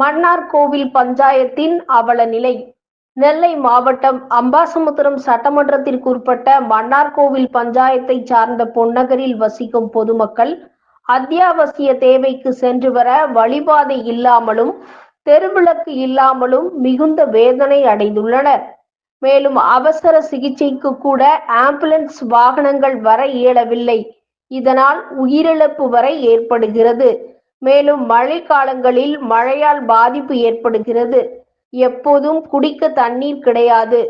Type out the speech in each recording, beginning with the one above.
மன்னார்கோவில் பஞ்சாயத்தின் அவல நிலை நெல்லை மாவட்டம் அம்பாசமுத்திரம் சட்டமன்றத்திற்குட்பட்ட மன்னார்கோவில் பஞ்சாயத்தை சார்ந்த பொன்னகரில் வசிக்கும் பொதுமக்கள் அத்தியாவசிய தேவைக்கு சென்று வர வழிபாதை இல்லாமலும் தெருவிளக்கு இல்லாமலும் மிகுந்த வேதனை அடைந்துள்ளனர். மேலும் அவசர சிகிச்சைக்கு கூட ஆம்புலன்ஸ் வாகனங்கள் வர இயலவில்லை. இதனால் உயிரிழப்பு வரை ஏற்படுகிறது. மேலும் மழை காலங்களில் மழையால் பாதிப்பு ஏற்படுகிறது. எப்போதும் குடிக்க தண்ணீர் கிடையாது.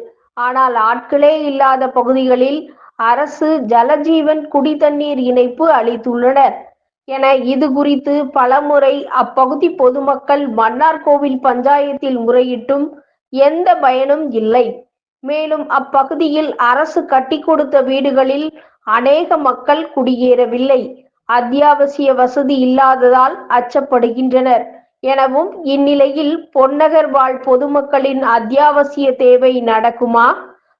ஆனால் ஆட்களே இல்லாத பகுதிகளில் அரசு ஜலஜீவன் குடி தண்ணீர் இணைப்பு அளித்துள்ளனர். என இது குறித்து பலமுறை அப்பகுதி பொதுமக்கள் மன்னார்கோவில் பஞ்சாயத்தில் முறையிட்டும் எந்த பயனும் இல்லை. மேலும் அப்பகுதியில் அரசு கட்டி கொடுத்த வீடுகளில் அநேக மக்கள் குடியேறவில்லை. அத்தியாவசிய வசதி இல்லாததால் அச்சப்படுகின்றனர். எனவும் இந்நிலையில் பொன்னகர் வாழ் பொதுமக்களின் அத்தியாவசிய தேவை நடக்குமா?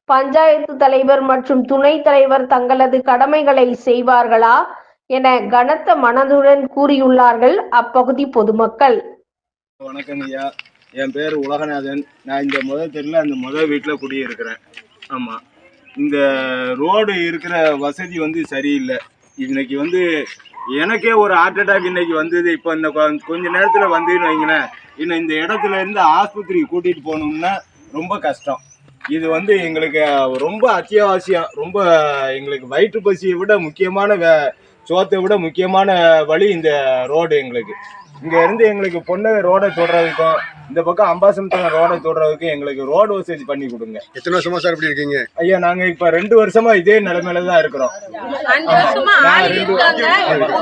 பஞ்சாயத்து தலைவர் மற்றும் துணைத் தலைவர் தங்களது கடமைகளை செய்வார்களா? என கனத்த மனதுடன் கூறியுள்ளார்கள் அப்பகுதி பொதுமக்கள். வணக்கம் ஐயா. என் பேர் உலகநாதன். நான் இந்த முதல் தெருவில் அந்த முதல் வீட்டில் குடியிருக்கிறேன். ஆமாம் இந்த ரோடு இருக்கிற வசதி வந்து சரியில்லை. இன்னைக்கு வந்து எனக்கே ஒரு ஹார்ட் அட்டாக் இன்னைக்கு வந்தது. இப்போ இந்த கொ- கொஞ்ச நேரத்தில் வந்ததுன்னு வைங்களேன். இன்னும் இந்த இடத்துல இருந்து ஆஸ்பத்திரிக்கு கூட்டிகிட்டு போகணும்னா ரொம்ப கஷ்டம். இது வந்து எங்களுக்கு ரொம்ப அத்தியாவசியம். ரொம்ப எங்களுக்கு வயிற்று பசியை விட முக்கியமான வே சோத்தை விட முக்கியமான வழி இந்த ரோடு எங்களுக்கு. இங்கேருந்து எங்களுக்கு பொண்ணு ரோடை தொடுறதுக்கும் இந்த பக்கம் அம்பாசமுத்திரம் ரோடை தொடுறதுக்கும் எங்களுக்கு ரோடு வசதி பண்ணி கொடுங்க. எத்தனை வருஷமா சார் இப்படி இருக்கீங்க? ஐயா நாங்க இப்ப ரெண்டு வருஷமா இதே நிலைமையில தான் இருக்கிறோம் நான் ரெண்டு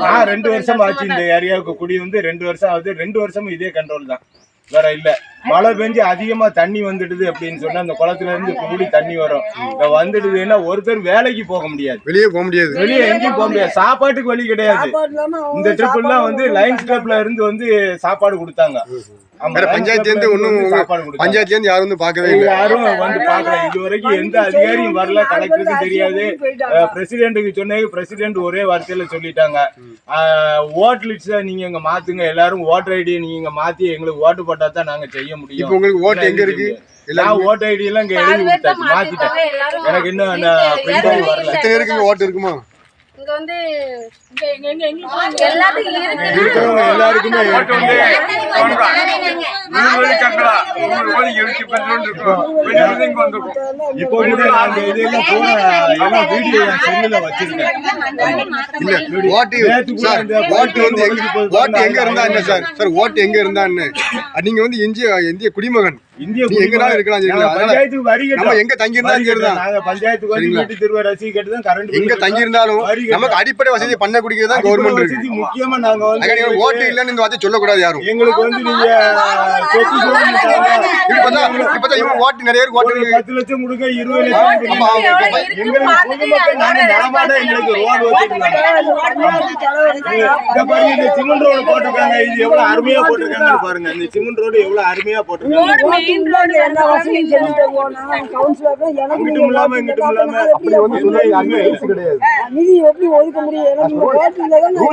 நான் ரெண்டு வருஷம் ஆச்சு இந்த ஏரியாவுக்கு குடி வந்து ரெண்டு வருஷம் ஆகுது ரெண்டு வருஷமும் இதே கண்ட்ரோல் தான். வேற இல்ல. மழை பெஞ்சு அதிகமா தண்ணி வந்துடுது அப்படின்னு சொன்னா அந்த குளத்துல இருந்து கூடி தண்ணி வரும். இங்க வந்துடுதுன்னா ஒருத்தர் வேலைக்கு போக முடியாது. வெளியே போக முடியாது. வெளியே எங்கேயும் போக முடியாது. சாப்பாட்டுக்கு வழி கிடையாது. இந்த ட்ரிப்லாம் வந்து லைன்ஸ் கிளப்ல இருந்து வந்து சாப்பாடு கொடுத்தாங்க. பஞ்சாயத்துல இருந்து கொடுத்தாங்க. பஞ்சாயத்துல இருந்து யாரும் வந்து பார்க்கவே இல்லை. யாரும் வந்து பார்க்கல. இது வரைக்கும் எந்த அதிகாரியும் வரல. கலெக்டருக்கும் தெரியாது. பிரசிடென்ட்டுக்கு சொன்னது பிரசிடென்ட் ஒரே வார்த்தையில சொல்லிட்டாங்க. ஓட் லிஸ்ட நீங்க இங்க மாத்துங்க. எல்லாரும் ஓட்டர் ஐடியை நீங்க இங்க மாத்தி எங்களுக்கு ஓட்டு போட்டா தான் நாங்க செய்ய இப்போ முடியும் உங்களுக்கு ஓட்டு எங்க இருக்கு? நான் எல்லாரும் ஓட்டர் ஐடி எல்லாம் இங்க எழுதி கொடுத்தாச்சு. மாத்திட்டேன். எனக்கு இன்னும் அந்த print ஆகி வரல. எத்தனை பேருக்கு இங்க ஓட்டு இருக்குமா? இங்க வந்து இங்க எங்க எங்க எங்களுக்கு எல்லாத்துக்கும் இருக்கு இருக்கிறவங்க எல்லாருக்குமே. இப்போ கூட நாங்க இதெல்லாம் போன எல்லாம் வீடியோ என் செல்லுல வச்சிருக்கேன் இல்ல ஓட்டு வந்து எங்க ஓட்டு எங்க இருந்தா என்ன சார் சார் ஓட்டு எங்க இருந்தா என்ன அஹ் நீங்க வந்து இந்திய இந்திய குடிமகன் இந்திய நீ எங்கனாலும் இருக்கலாம் சரிங்களா? பஞ்சாயத்துக்கு வரி நம்ம. எங்க தங்கி இருந்தாலும் வரி. நாங்க பஞ்சாயத்துக்கு சரிங்களா? வீட்டு திருவ ரசீது கட்டு தான் கரண்ட் எங்க தங்கி இருந்தாலும் வரி. நமக்கு அடிப்படை வசதி பண்ண குடிக்கிறது தான் கவர்மெண்ட் இருக்கு. முக்கியமா நாங்க வந்து நீங்க ஓட்டு இல்லைன்னு இந்த வார்த்தை சொல்லக்கூடாது யாரும். எங்களுக்கு வந்து நீங்க சொத்து இப்பதான் இவங்க ஓட்டு நிறைய பேருக்கு ஓட்டு ஒரு இருக்கு. பத்து லட்சம் கொடுங்க இருபது லட்சம் கொடுங்க. எங்களுக்கு பொதுமக்கள் நாங்க எங்களுக்கு ரோடு வச்சிருக்காங்க இந்த பாருங்க இந்த சிமெண்ட் ரோடு போட்டிருக்காங்க. இது எவ்வளவு அருமையா போட்டிருக்காங்க பாருங்க. இந்த சிமெண்ட் ரோடு எவ்வளவு அருமையா போட்டிருக்காங்க. மெயின் ரோடு எல்லா வசதியும் செஞ்சுட்டு போனோம். கவுன்சிலருக்கு எனக்கு அங்கிட்டும் இல்லாம இங்கிட்டும் இல்லாம நான் எப்படி வந்து கிடையாது நிதி எப்படி ஒதுக்க முடியும்? எனக்கு வந்து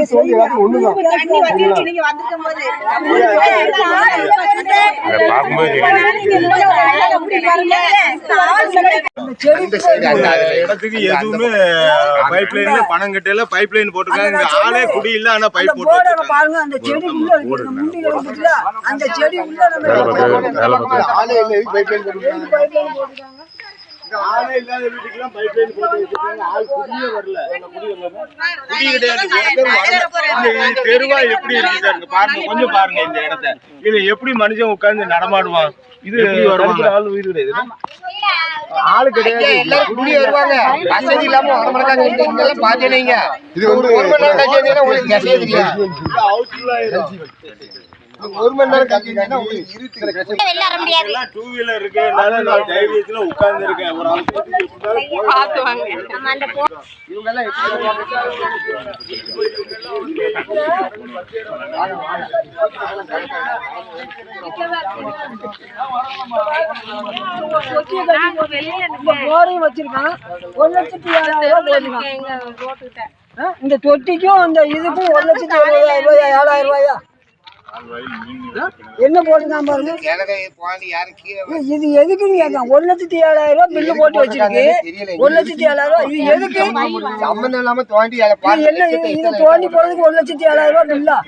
இடத்துக்கு எதுவுமே பைப் லைன்ல பணம் கட்டல பைப் லைன் போட்டிருக்காங்க ஆளே குடி இல்ல ஆனா பைப் போட்டு. பாருங்க அந்த செடி அந்த செடி உள்ள ஆளே பைப் லைன் போட்டு வச்சிருக்காங்க. ஆள் குடியே வரல. வரல. குடி கிடையாது. தெருவா எப்படி இருக்கு பாருங்க. கொஞ்சம் பாருங்க இந்த இடத்த. இது எப்படி மனுஷன் உட்கார்ந்து நடமாடுவான்? இது வருவாங்க? ஆள் உயிர் கிடையாது. ஆளு கிடையாது. எல்லாரும் குடி வருவாங்க. வசதி இல்லாம வர மாட்டாங்க. இங்க இங்கெல்லாம் பாத்தீங்க இது வந்து ஒரு மணி நேரம் உங்களுக்கு ஒரு மணி நேரம் உங்களுக்கு எல்லாம் டூ வீலர் இருக்கனால நான் தைரியத்துல உட்கார்ந்து இருக்கேன் ஒரு இவங்க எல்லாம் போரையும் வச்சிருக்கான் ஒரு லட்சத்தி ஏழாயிரம் ரூபாய் இந்த தொட்டிக்கும் இந்த இதுக்கும் ஒரு லட்சத்தி எழுபதாயிரம் ரூபாயா ஏழாயிரம் ரூபாயா? என்ன போட்டுருக்கான் பாருங்க. இது- எதுக்குன்னு கேட்கான் ஒரு லட்சத்தி ஏழாயிரம் ரூபாய் பில்லு போட்டு வச்சிருக்கு? ஒரு லட்சத்தி ஏழாயிரம் ரூபாய் இது எதுக்கு? இல்லாம தோண்டி இது என்ன இது தோண்டி போறதுக்கு ஒரு லட்சத்தி ஏழாயிரம் ரூபாய் பில்லா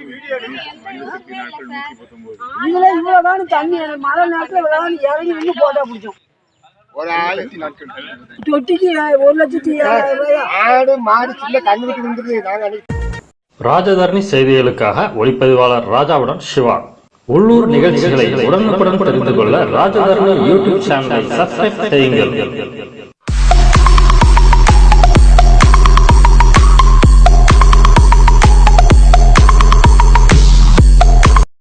இதுல இவ்வளவு காணும் தண்ணி மழை நேரத்துல இவ்வளவு காணும் இறங்கி நின்று போட்டா பிடிச்சோம் தொட்டிக்கு ஒரு லட்சத்தி ஏழாயிரம் ரூபாயா? ஆடு மாடு சின்ன கண்ணு விட்டு வந்துருது நாங்க ராஜதரணி செய்திகளுக்காக ஒளிப்பதிவாளர் ராஜாவுடன் சிவா. உள்ளூர் நிகழ்ச்சிகளை உடனுக்குடன் தெரிந்து கொள்ள ராஜதரணி யூடியூப் சேனலை சப்ஸ்கிரைப் செய்யுங்கள்.